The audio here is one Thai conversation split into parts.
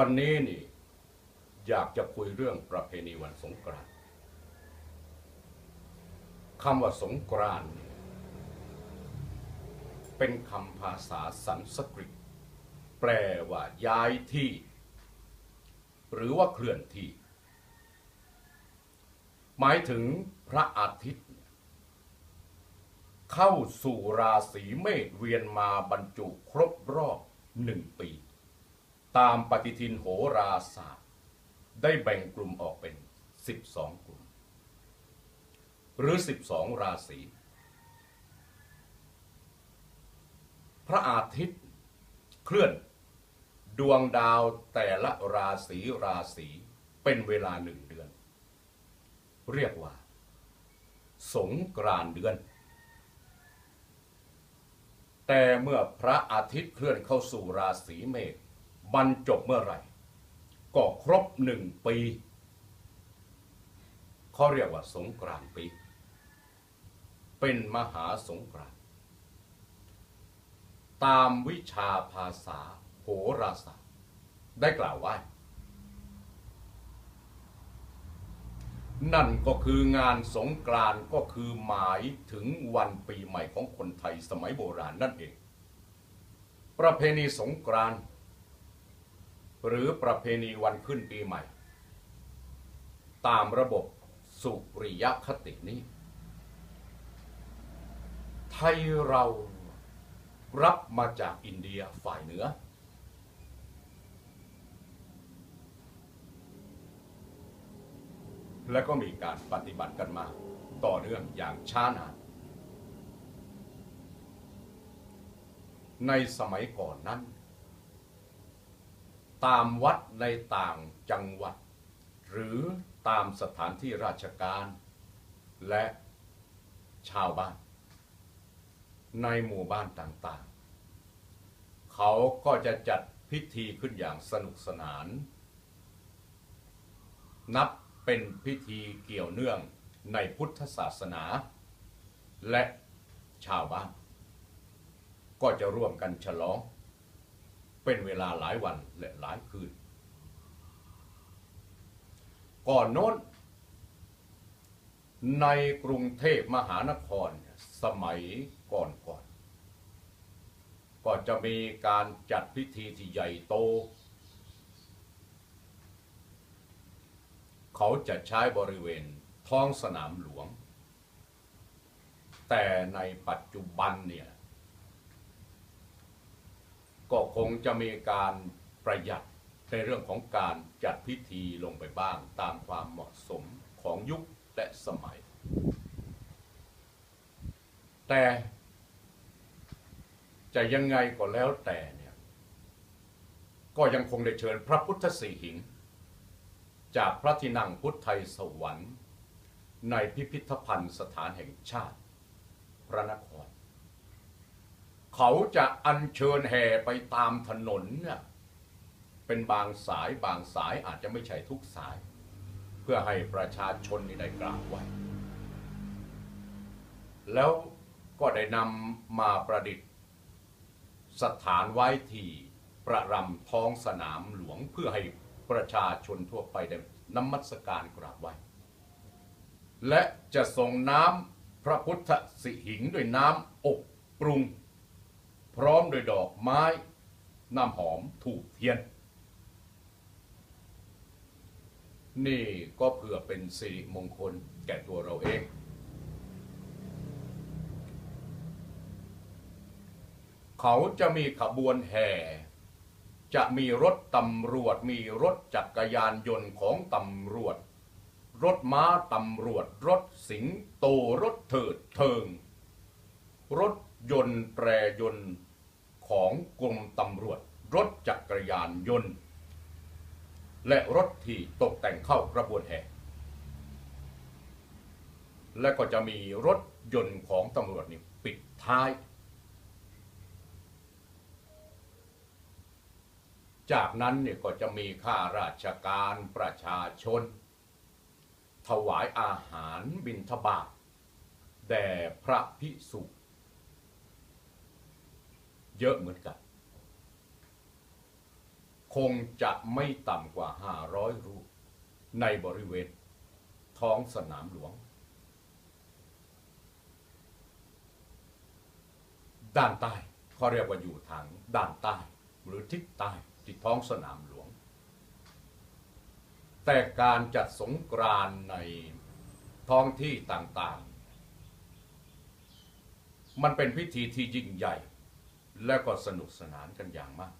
วันนี้นี่อยากจะคุยเรื่องประเพณีวันสงกรานต์คำว่าสงกรานต์เป็นคำภาษาสันสกฤต แปลว่าย้ายที่ หรือว่าเคลื่อนที่ หมายถึงพระอาทิตย์ เข้าสู่ราศีเมษเวียนมาบรรจุครบรอบหนึ่งปี ตามปฏิทินโหราศาสตร์ ได้แบ่งกลุ่มออกเป็น 12 กลุ่ม หรือ 12 ราศี พระอาทิตย์เคลื่อน ดวงดาวแต่ละราศีราศีเป็นเวลาหนึ่งเดือน เรียกว่า สงกรานเดือน แต่เมื่อพระอาทิตย์เคลื่อนเข้าสู่ราศีเมษ บรรจบเมื่อไหร่ ก็ครบหนึ่งปีเขาเรียกว่าสงกรานต์ปี เป็นมหาสงกรานต์ตามวิชาภาษาโหราศาสตร์ได้กล่าวไว้ นั่นก็คืองานสงกรานต์ก็คือหมายถึงวันปีใหม่ของคนไทยสมัยโบราณนั่นเอง ประเพณีสงกรานต์ หรือประเพณีวันขึ้นปีใหม่ ตามระบบสุริยคตินี้ ไทยเรารับมาจากอินเดียฝ่ายเหนือ และก็มีการปฏิบัติกันมาต่อเนื่องอย่างช้านาน ในสมัยก่อนนั้น ตามวัดในต่างจังหวัด หรือตามสถานที่ราชการ และชาวบ้าน ในหมู่บ้านต่างๆ เขาก็จะจัดพิธีขึ้นอย่างสนุกสนาน นับเป็นพิธีเกี่ยวเนื่องในพุทธศาสนา และชาวบ้าน ก็จะร่วมกันฉลอง เป็นเวลาหลายวันและหลายคืน ก่อนโน้น ในกรุงเทพมหานครสมัยก่อนก่อน ก็จะมีการจัดพิธีที่ใหญ่โต เขาจะใช้บริเวณท้องสนามหลวง แต่ในปัจจุบันเนี่ย ก็คงจะมีการประหยัดในเรื่องของการจัดพิธีลงไปบ้างตามความเหมาะสมของยุคและสมัย แต่จะยังไงก็แล้วแต่เนี่ยก็ยังคงได้เชิญพระพุทธสีหิง จากพระที่นั่งพุทธไทยสวรรค์ ในพิพิธภัณฑ์สถานแห่งชาติ พระนคร เขาจะอัญเชิญแห่ไปตามถนนเนี่ยเป็นบางสายบางสายอาจจะไม่ใช่ทุกสาย เพื่อให้ประชาชนได้กราบไหว้แล้วก็ได้นำมาประดิษฐ์สถานไว้ที่ประรำท้องสนามหลวงเพื่อให้ประชาชนทั่วไปได้นมัสการกราบไหว้และจะส่งน้ำพระพุทธสิหิงค์ด้วยน้ำอบปรุง พร้อมด้วยดอกไม้น้ำหอมถูกเทียน นี่ก็เพื่อเป็นสิริมงคลแก่ตัวเราเอง เขาจะมีขบวนแห่จะมีรถตำรวจ มีรถจักรยานยนต์ของตำรวจ รถม้าตำรวจ รถสิงโต รถเถิดเทิง รถยนต์แตรยนต์ ของกรมตำรวจ รถจักรยานยนต์ และรถที่ตกแต่งเข้ากระบวนแห่และก็จะมีรถยนต์ของตำรวจนี่ปิดท้าย จากนั้นเนี่ยก็จะมีข้าราชการประชาชน ถวายอาหารบิณฑบาตแด่พระพิสุ เยอะเหมือนกัน คงจะไม่ต่ำกว่า 500 รูป ในบริเวณท้องสนามหลวง ด้านใต้เขาเรียกว่าอยู่ทางด้านใต้ หรือทิศใต้ที่ท้องสนามหลวง แต่การจัดสงกรานในท้องที่ต่างๆ มันเป็นพิธีที่ยิ่งใหญ่ และก็สนุกสนานกันอย่างมาก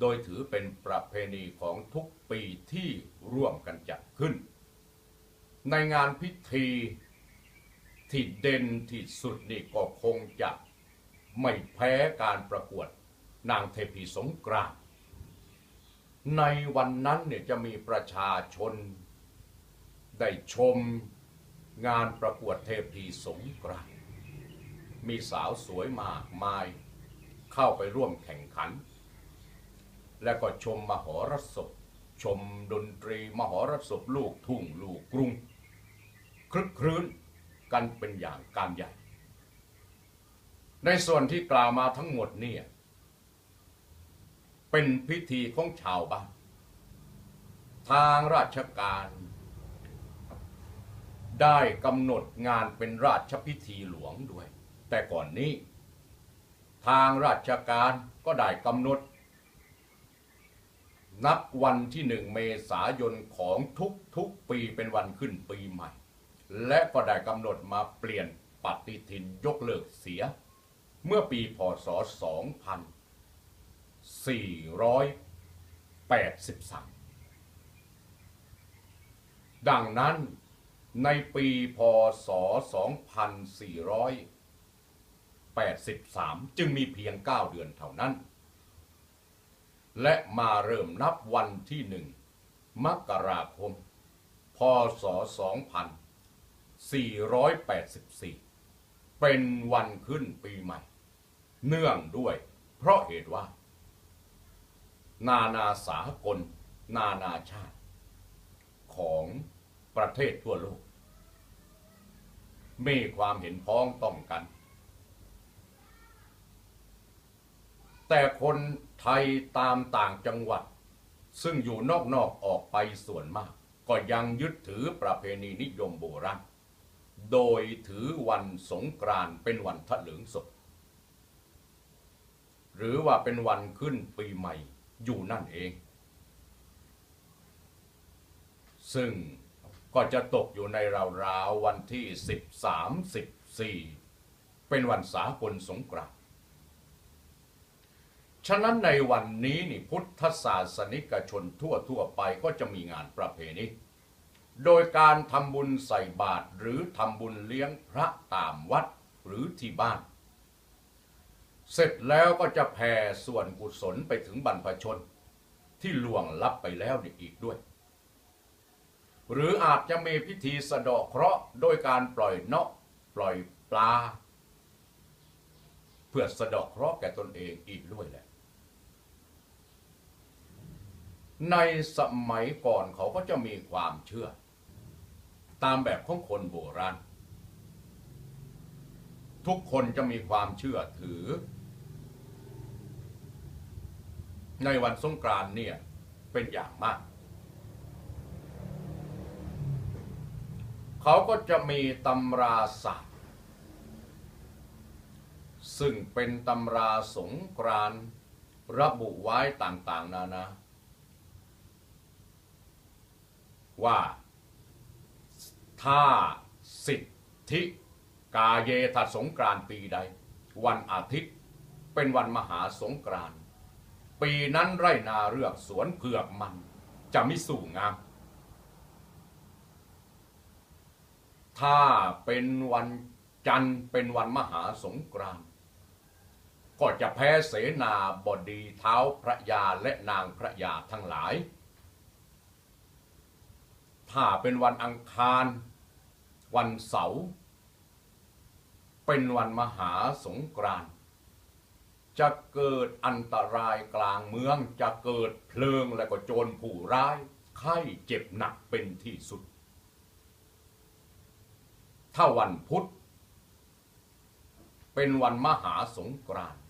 โดยถือเป็นประเพณีของทุกปีที่ร่วมกันจัดขึ้น ในงานพิธีที่เด่นที่สุดนี่ก็คงจะไม่แพ้การประกวดนางเทพีสงกรานในวันนั้นเนี่ยจะมีประชาชน ได้ชมงานประกวดเทพีสงกรานมีสาวสวยมากมาย เข้าไปร่วมแข่งขัน และก็ชมมหรสพ ชมดนตรีมหรสพลูกทุ่งลูกกรุง คลึกครื้นกันเป็นอย่างการใหญ่ ในส่วนที่กล่าวมาทั้งหมดเนี่ยเป็นพิธีของชาวบ้าน ทางราชการได้กำหนดงานเป็นราชพิธีหลวงด้วย แต่ก่อนนี้ ทางราชการก็ได้กำหนด นับวันที่หนึ่งเมษายนของทุกทุกๆปีเป็นวันขึ้นปีใหม่ และก็ได้กำหนดมาเปลี่ยนปฏิทินยกเลิกเสีย เมื่อปีพศ 2483 ดังนั้นในปีพศ 2483 จึงมีเพียง 9 เดือนเท่านั้น และมาเริ่มนับวันที่หนึ่งมกราคม พศ 2484 เป็นวันขึ้นปีใหม่ เนื่องด้วยเพราะเหตุว่า นานาสากล นานาชาติ ของประเทศทั่วโลก มีความเห็นพ้องต้องกัน แต่คนไทยตามต่างจังหวัด ซึ่งอยู่นอกๆออกไปส่วนมาก ก็ยังยึดถือประเพณีนิยมโบราณโดยถือวันสงกรานต์เป็นวันทะเลิงศพหรือว่าเป็นวันขึ้นปีใหม่อยู่นั่นเอง ซึ่งก็จะตกอยู่ในราวๆวันที่ 13 14 เป็นวันสากลสงกรานต์ ฉะนั้นในวันนี้นี่พุทธศาสนิกชนทั่วทั่วไปก็จะมีงานประเพณีโดยการทำบุญใส่บาตรหรือทำบุญเลี้ยงพระตามวัดหรือที่บ้าน เสร็จแล้วก็จะแผ่ส่วนกุศลไปถึงบรรพชน ที่ล่วงลับไปแล้วนี่อีกด้วย หรืออาจจะมีพิธีสะเดาะเคราะห์โดยการปล่อยเนกปล่อยปลา เพื่อสะเดาะเคราะห์แก่ตนเองอีกด้วยแหละ ในสมัยก่อนเขาก็จะมีความเชื่อ ตามแบบของคนโบราณ ทุกคนจะมีความเชื่อถือ ในวันสงกรานเนี่ยเป็นอย่างมาก เขาก็จะมีตำราศาสตร์ซึ่งเป็นตำราสงกรานระบุไว้ต่างๆ นานา ว่า ถ้าสิทธิกาเยถสงกรานปีใด วันอาทิตย์เป็นวันมหาสงกรานปีนั้นไรนาเรือกสวนเผือกมัน จะไม่สู่งาม ถ้าเป็นวันจันทร์เป็นวันมหาสงกรานก็จะแพ้เสนาบดีเท้าพระยาและนางพระยาทั้งหลาย ถ้าเป็นวันอังคาร วันเสาร์เป็นวันมหาสงกรานต์จะเกิดอันตรายกลางเมืองจะเกิดเพลิงและก็โจรผู้ร้าย ไข้เจ็บหนักเป็นที่สุด ถ้าวันพุธ เป็นวันมหาสงกรานต์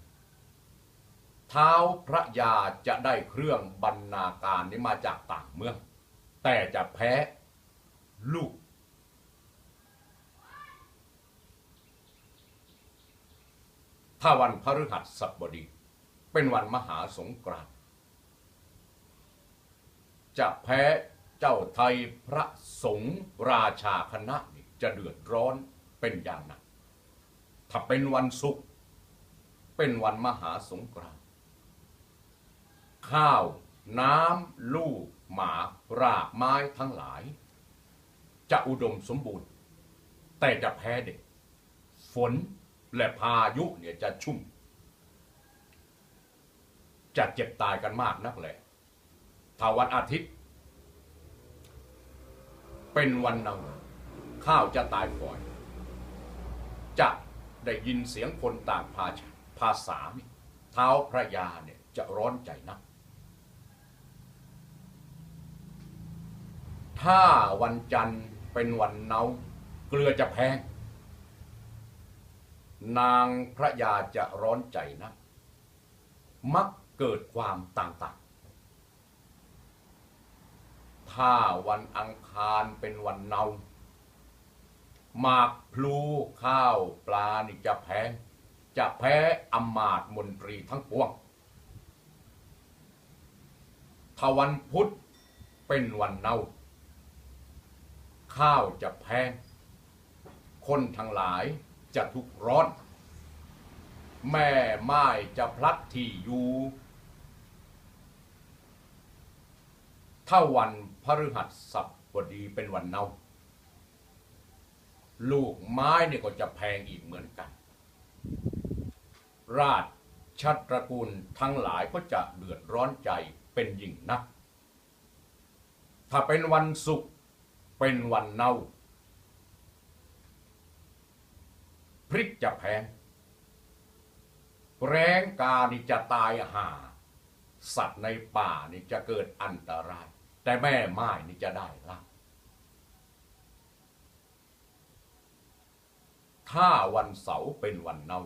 เท้าพระยาจะได้เครื่องบรรณาการนี้มาจากต่างเมือง แต่จะแพ้ลูก ถ้าวันพฤหัสบดี เป็นวันมหาสงกรานต์จะแพ้เจ้าไทยพระสงฆ์ราชาคณะนี่จะเดือดร้อนเป็นอย่างหนัก ถ้าเป็นวันศุกร์เป็นวันมหาสงกรานต์ข้าวน้ำลูก หมารากไม้ทั้งหลาย จะอุดมสมบูรณ์ แต่จะแพ้เด็ก ฝนและพายุเนี่ยจะชุ่ม จะเจ็บตายกันมากนักแหละถ้าวันอาทิตย์ เป็นวันนังข้าวจะตายฝ่อย จะได้ยินเสียงคนต่างภาษาภาษาเท้าพระยาเนี่ยจะร้อนใจนัก ถ้าวันจันทร์เป็นวันเนาเกลือจะแพง นางพระยาจะร้อนใจนักมักเกิดความต่างๆ ถ้าวันอังคารเป็นวันเนาหมากพลูข้าวปลานี่จะแพงจะแพ้อำมาตมนตรีทั้งปวงถ้าวันพุธเป็นวันเนา ข้าวจะแพง คนทั้งหลายจะทุกข์ร้อน แม่ไม้จะพลัดที่อยู่ถ้าวันพฤหัสบดีเป็นวันเนาลูกไม้เนี่ยก็จะแพงอีกเหมือนกัน ราชชัตรกุลทั้งหลายก็จะเดือดร้อนใจเป็นยิ่งนัก ถ้าเป็นวันศุกร์ เป็นวันเนาพริกจะแพงแรงกานี่จะตายหา สัตว์ในป่านี่จะเกิดอันตราย แต่แม่ไม้นี่จะได้ลาบถ้าวันเสาร์เป็นวันเนา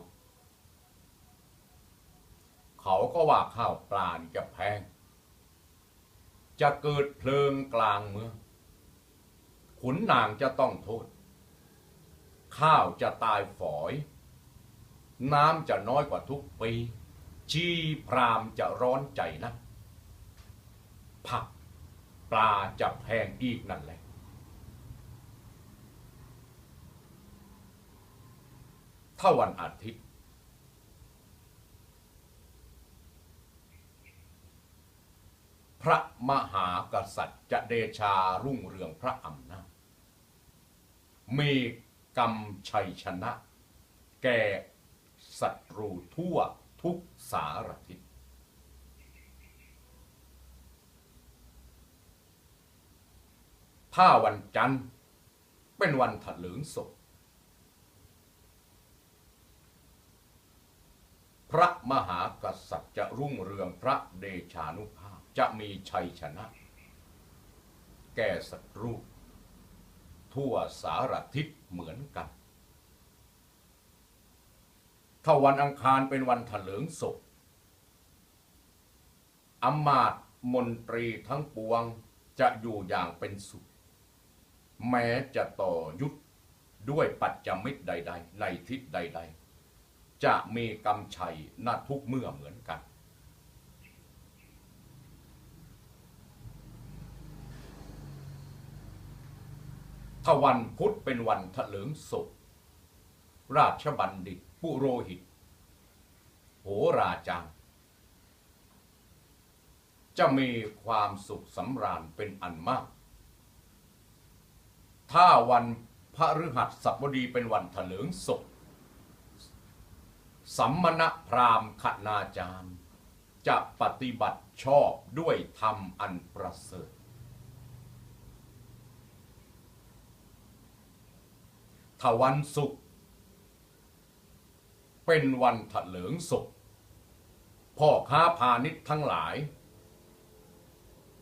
เขาก็ว่าข้าวปลานี่จะแพง จะเกิดเพลิงกลางเมือง ขุนนางจะต้องโทษ ข้าวจะตายฝอย น้ำจะน้อยกว่าทุกปี ชีพรามจะร้อนใจนะ ผักปลาจะแพงอีกนั่นแหละ ถ้าวันอาทิตย์ พระมหากษัตริย์จะเดชารุ่งเรืองพระอำนาจ มีกำมชัยชนะ แก่ศัตรูทั่วทุกสารทิศถ้าวันจันทร์เป็นวันถลิงศพพระมหากษัตริย์จะรุ่งเรืองพระเดชานุภาพจะมีชัยชนะ แก่ศัตรู ทั่วสารทิศเหมือนกัน ถ้าวันอังคารเป็นวันถลิงศพอำมาตย์มนตรีทั้งปวงจะอยู่อย่างเป็นสุข แม้จะต่อยุทธด้วยปัจจมิตรใด ๆ ในทิศใด ๆ จะมีกำชัยณทุกเมื่อเหมือนกัน ถ้าวันพุธเป็นวันถลิงศพราชบัณฑิต ปุโรหิต โหราจารย์จะมีความสุขสำราญเป็นอันมาก ถ้าวันพระฤหัสบดีเป็นวันถลิงศพสัมมณพราหมณ์คณาจารย์ จะปฏิบัติชอบด้วยธรรมอันประเสริฐ ถ้าวันศุกร์เป็นวันถลิงศพพ่อค้าพาณิชย์ทั้งหลาย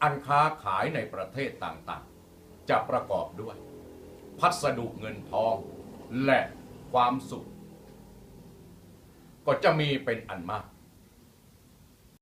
อันค้าขายในประเทศต่างๆ จะประกอบด้วย พัสดุเงินทอง และความสุข ก็จะมีเป็นอันมาก